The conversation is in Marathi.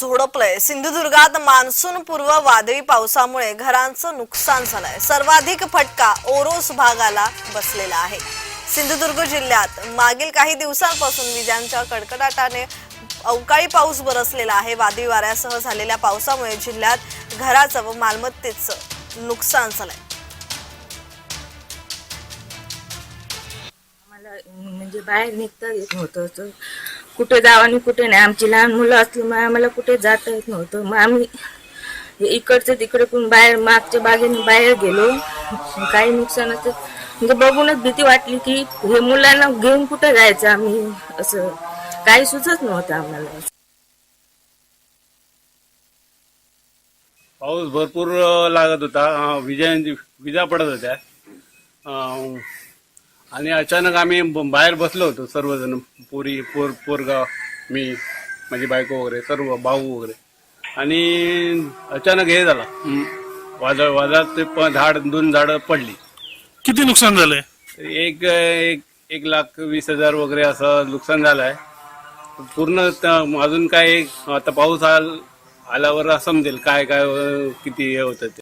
झोडपलंय. सिंधुदुर्गात मान्सून पूर्व वादळी पावसामुळे घरांचं नुकसान झालंय. सर्वाधिक फटका ओरोस भागाला बसलेला आहे. सिंधुदुर्ग जिल्ह्यात मागील काही दिवसांपासून विजांच्या कडकडाटाने अवकाळी पाऊस बरसलेला आहे. वादळी वाऱ्यासह झालेल्या पावसामुळे जिल्ह्यात घराचं व मालमत्तेचं नुकसान झालंय. म्हणजे बाहेर निघता येत नव्हतं. कुठे जावं आणि कुठे नाही. आमची लहान मुलं असल्यामुळे आम्हाला कुठे जाता येत नव्हतं. मग आम्ही इकडचं तिकडे पण बाहेर मागच्या बागेने बाहेर गेलो. काही नुकसान असं म्हणजे बघूनच भीती वाटली की हे मुलांना घेऊन कुठे जायचं आम्ही? असं काही सुचत नव्हतं आम्हाला. पाऊस भरपूर लागत होता. विजा विजा पडत होत्या. आणि अचानक आम्ही ब- बाहेर बसलो होतो सर्वजण. पोरी पोर पोरगाव मी माझी बायको वगैरे सर्व भाऊ वगैरे. आणि अचानक हे झालं. वादळ वादळात ते प- झाड दोन झाडं पडली. किती नुकसान झालंय? एक एक एक लाख वीस हजार वगैरे असं नुकसान झालं आहे पूर्ण त- अजून काय आता पाऊस आल आल्यावर समजेल काय काय अ, किती हे होतं ते.